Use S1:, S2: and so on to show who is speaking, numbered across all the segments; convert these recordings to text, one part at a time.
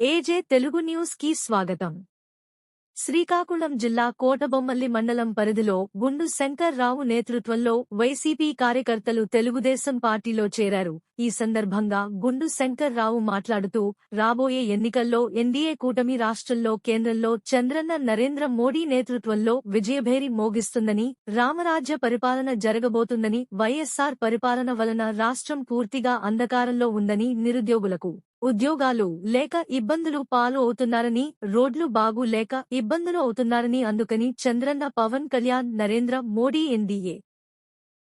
S1: ఏజే తెలుగు న్యూస్కి స్వాగతం. శ్రీకాకుళం జిల్లా కోటబొమ్మల్లి మండలం పరిధిలో గుండు శంకర్ రావు నేతృత్వంలో వైసీపీ కార్యకర్తలు తెలుగుదేశం పార్టీలో చేరారు. ఈ సందర్భంగా గుండు శంకర్ రావు మాట్లాడుతూ రాబోయే ఎన్నికల్లో ఎన్డీఏ కూటమి రాష్ట్రంలో కేంద్రంలో చంద్రన్న నరేంద్ర మోడీ నేతృత్వంలో విజయభేరి మోగిస్తుందని రామరాజ్య పరిపాలన జరగబోతుందని వైఎస్సార్ పరిపాలన వలన రాష్ట్రం పూర్తిగా అంధకారంలో ఉందని నిరుద్యోగులకు ఉద్యోగాలు లేక ఇబ్బందులు పాలు అవుతున్నారని రోడ్లు బాగు లేక ఇబ్బందులు అవుతున్నారని అందుకని చంద్రన్న పవన్ కళ్యాణ్ నరేంద్ర మోడీ ఎన్డీఏ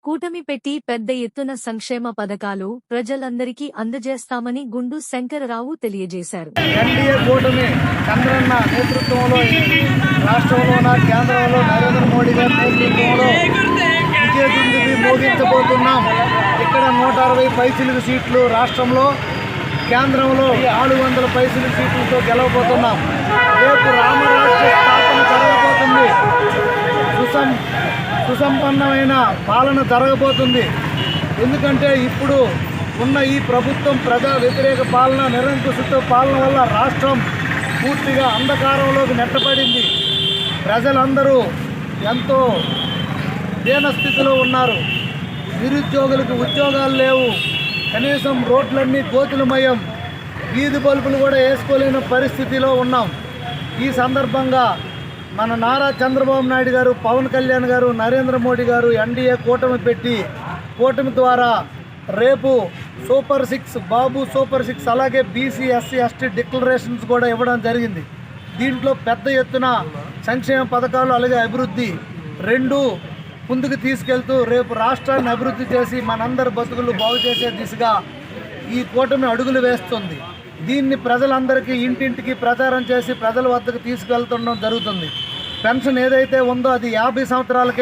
S1: కూటమి పెట్టి పెద్ద ఎత్తున సంక్షేమ పథకాలు ప్రజలందరికీ అందజేస్తామని గుండు శంకరరావు తెలియజేశారు.
S2: రాష్ట్రంలోన కేంద్రంలో నరేంద్ర మోడీ గారి నేతృత్వంలో మోగించబోతున్నాం. ఇక్కడ నూట అరవై పైసలకు సీట్లు రాష్ట్రంలో కేంద్రంలో నాలుగు వందల పైసలు సీట్లతో గెలవబోతున్నాం. రేపు రామరాజ్య స్థాపన జరగబోతుంది. సుసం సుసంపన్నమైన పాలన జరగబోతుంది. ఎందుకంటే ఇప్పుడు ఉన్న ఈ ప్రభుత్వం ప్రజా వ్యతిరేక పాలన నిరంకుశతో పాలన వల్ల రాష్ట్రం పూర్తిగా అంధకారంలోకి నెట్టబడింది. ప్రజలందరూ ఎంతో దీనస్థితిలో ఉన్నారు. నిరుద్యోగులకు ఉద్యోగాలు లేవు. కనీసం రోడ్లన్నీ గోతులమయం వీధి బల్బులు కూడా వేసుకోలేని పరిస్థితిలో ఉన్నాం. ఈ సందర్భంగా మన నారా చంద్రబాబు నాయుడు గారు పవన్ కళ్యాణ్ గారు నరేంద్ర మోడీ గారు ఎన్డీఏ కూటమి పెట్టి కూటమి ద్వారా రేపు super six Babu super six అలాగే బీసీ ఎస్సీ ఎస్టీ డిక్లరేషన్స్ కూడా ఇవ్వడం జరిగింది. దీంట్లో పెద్ద ఎత్తున సంక్షేమ పథకాలు అలాగే అభివృద్ధి రెండు ముందుకు తీసుకెళ్తూ రేపు రాష్ట్రాన్ని అభివృద్ధి చేసి మనందరి బతుకులు బాగు చేసే దిశగా ఈ కూటమి అడుగులు వేస్తుంది. దీన్ని ప్రజలందరికీ ఇంటింటికి ప్రచారం చేసి ప్రజల వద్దకు తీసుకెళ్తుండడం జరుగుతుంది. పెన్షన్ ఏదైతే ఉందో అది యాభై సంవత్సరాలకే